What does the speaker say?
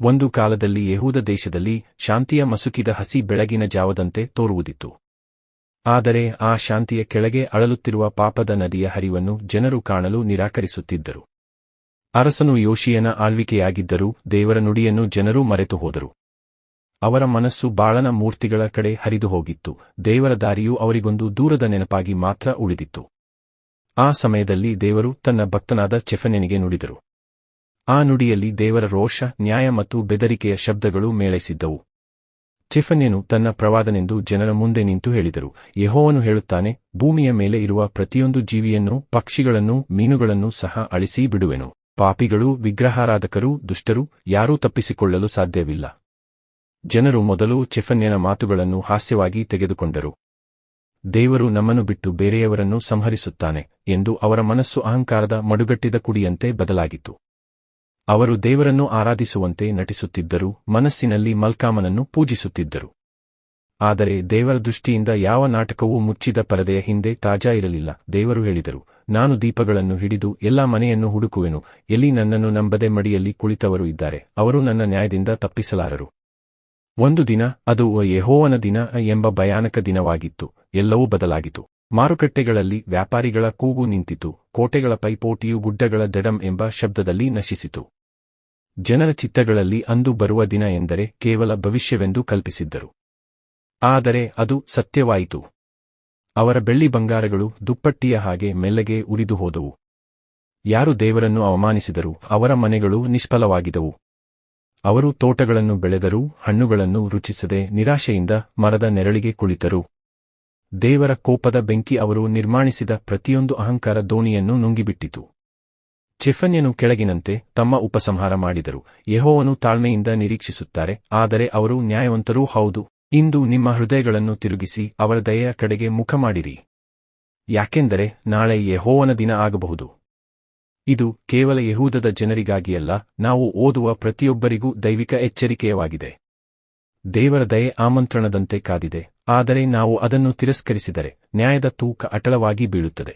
ಒಂದು ಕಾಲದಲ್ಲಿ ಯಹೂದ ದೇಶದಲ್ಲಿ ಶಾಂತಿಯ ಮಸುಕಿದ ಹಸಿ ಬೆಳಗಿನ ಜಾವದಂತೆ ತೋರುವುದಿತ್ತು. ಆದರೆ ಆ ಶಾಂತಿಯ ಕೆಳಗೆ ಅಳಲುತ್ತಿರುವ ಪಾಪದ ನದಿಯ ಹರಿವನ್ನು ಜನರು ಕಾಣಲು ನಿರಾಕರಿಸುತ್ತಿದ್ದರು. ಅರಸನು ಯೋಶಿಯನ ಆಳ್ವಿಕೆಯಾಗಿದ್ದರೂ ದೇವರ ನುಡಿಯನ್ನು ಜನರೂ ಮರೆತು ಹೋದರು. ಅವರ ಮನಸ್ಸು ಬಾಳನ ಮೂರ್ತಿಗಳ ಕಡೆ ಹರಿದು ಹೋಗಿತ್ತು. ದೇವರ ದಾರಿಯು ಅವರಿಗೊಂದು ದೂರದ ನೆನಪಾಗಿ ಮಾತ್ರ ಉಳಿದಿತ್ತು. ಆ ಸಮಯದಲ್ಲಿ ದೇವರು ತನ್ನ ಭಕ್ತನಾದ ಚೆಫನೆನಿಗೆ ನುಡಿದರು. ಆ ನುಡಿಯಲ್ಲಿ ದೇವರ ರೋಷ, ನ್ಯಾಯ ಮತ್ತು ಬೆದರಿಕೆಯ ಶಬ್ದಗಳು ಮೇಳೈಸಿದ್ದವು. ಚಿಫನ್ಯನು ತನ್ನ ಪ್ರವಾದನೆಂದು ಜನರ ಮುಂದೆ ನಿಂತು ಹೇಳಿದರು. ಯಹೋವನು ಹೇಳುತ್ತಾನೆ, ಭೂಮಿಯ ಮೇಲೆ ಇರುವ ಪ್ರತಿಯೊಂದು ಜೀವಿಯನ್ನು ಪಕ್ಷಿಗಳನ್ನು ಮೀನುಗಳನ್ನು ಸಹ ಅಳಿಸಿ ಬಿಡುವೆನು. ಪಾಪಿಗಳು ವಿಗ್ರಹಾರಾಧಕರು ದುಷ್ಟರು ಯಾರೂ ತಪ್ಪಿಸಿಕೊಳ್ಳಲು ಸಾಧ್ಯವಿಲ್ಲ. ಜನರು ಮೊದಲು ಚಿಫನ್ಯನ ಮಾತುಗಳನ್ನು ಹಾಸ್ಯವಾಗಿ ತೆಗೆದುಕೊಂಡರು. ದೇವರು ನಮ್ಮನ್ನು ಬಿಟ್ಟು ಬೇರೆಯವರನ್ನು ಸಂಹರಿಸುತ್ತಾನೆ ಎಂದು ಅವರ ಮನಸ್ಸು ಅಹಂಕಾರದ ಮಡುಗಟ್ಟಿದ ಕುಡಿಯಂತೆ ಬದಲಾಗಿತ್ತು. ಅವರು ದೇವರನ್ನು ಆರಾಧಿಸುವಂತೆ ನಟಿಸುತ್ತಿದ್ದರು, ಮನಸ್ಸಿನಲ್ಲಿ ಮಲ್ಕಾಮನನ್ನು ಪೂಜಿಸುತ್ತಿದ್ದರು. ಆದರೆ ದೇವರ ದೃಷ್ಟಿಯಿಂದ ಯಾವ ನಾಟಕವೂ ಮುಚ್ಚಿದ ಪರದೆಯ ಹಿಂದೆ ತಾಜಾ ಇರಲಿಲ್ಲ, ದೇವರು ಹೇಳಿದರು, ನಾನು ದೀಪಗಳನ್ನು ಹಿಡಿದು ಎಲ್ಲಾ ಮನೆಯನ್ನು ಹುಡುಕುವೆನು, ಎಲ್ಲಿ ನನ್ನನ್ನು ನಂಬದೆ ಮಡಿಯಲ್ಲಿ ಕುಳಿತವರು ಇದ್ದಾರೆ, ಅವರು ನನ್ನ ನ್ಯಾಯದಿಂದ ತಪ್ಪಿಸಲಾರರು. ಒಂದು ದಿನ, ಅದು ಯೆಹೋವನ ದಿನ ಎಂಬ ಭಯಾನಕ ದಿನವಾಗಿತ್ತು, ಎಲ್ಲವೂ ಬದಲಾಗಿತು ಮಾರುಕಟ್ಟೆಗಳಲ್ಲಿ ವ್ಯಾಪಾರಿಗಳ ಕೂಗು ನಿಂತಿತು, ಕೋಟೆಗಳ ಪೈಪೋಟಿಯು ಗುಡ್ಡಗಳ ದಡಂ ಎಂಬ ಶಬ್ದದಲ್ಲಿ ನಶಿಸಿತು. ಜನರ ಚಿತ್ತಗಳಲ್ಲಿ ಅಂದು ಬರುವ ದಿನ ಎಂದರೆ ಕೇವಲ ಭವಿಷ್ಯವೆಂದು ಕಲ್ಪಿಸಿದ್ದರು. ಆದರೆ ಅದು ಸತ್ಯವಾಯಿತು. ಅವರ ಬೆಳ್ಳಿ ಬಂಗಾರಗಳು ದುಪ್ಪಟ್ಟಿಯ ಹಾಗೆ ಮೆಲ್ಲಗೆ ಉರಿದು ಹೋದವು. ಯಾರು ದೇವರನ್ನು ಅವಮಾನಿಸಿದರು ಅವರ ಮನೆಗಳು ನಿಷ್ಫಲವಾಗಿದವು ಅವರು ತೋಟಗಳನ್ನು ಬೆಳೆದರೂ ಹಣ್ಣುಗಳನ್ನು ರುಚಿಸದೆ ನಿರಾಶೆಯಿಂದ ಮರದ ನೆರಳಿಗೆ ಕುಳಿತರು. ದೇವರ ಕೋಪದ ಬೆಂಕಿ ಅವರು ನಿರ್ಮಾಣಿಸಿದ ಪ್ರತಿಯೊಂದು ಅಹಂಕಾರ ದೋಣಿಯನ್ನು ನುಂಗಿಬಿಟ್ಟಿತು. ಚೆಫನ್ಯನು ಕೆಳಗಿನಂತೆ ತಮ್ಮ ಉಪಸಂಹಾರ ಮಾಡಿದರು. ಯಹೋವನು ತಾಳ್ಮೆಯಿಂದ ನಿರೀಕ್ಷಿಸುತ್ತಾರೆ, ಆದರೆ ಅವರು ನ್ಯಾಯವಂತರೂ ಹೌದು. ಇಂದು ನಿಮ್ಮ ಹೃದಯಗಳನ್ನು ತಿರುಗಿಸಿ, ಅವರ ದಯೆಯ ಕಡೆಗೆ ಮುಖ ಮಾಡಿರಿ. ಯಾಕೆಂದರೆ ನಾಳೆ ಯಹೋವನ ದಿನ ಆಗಬಹುದು. ಇದು ಕೇವಲ ಯಹೂದದ ಜನರಿಗಾಗಿಯಲ್ಲ, ನಾವು ಓದುವ ಪ್ರತಿಯೊಬ್ಬರಿಗೂ ದೈವಿಕ ಎಚ್ಚರಿಕೆಯವಾಗಿದೆ. ದೇವರ ದಯೆ ಆಮಂತ್ರಣದಂತೆ ಕಾದಿದೆ, ಆದರೆ ನಾವು ಅದನ್ನು ತಿರಸ್ಕರಿಸಿದರೆ ನ್ಯಾಯದ ತೂಕ ಅಟಳವಾಗಿ ಬೀಳುತ್ತದೆ.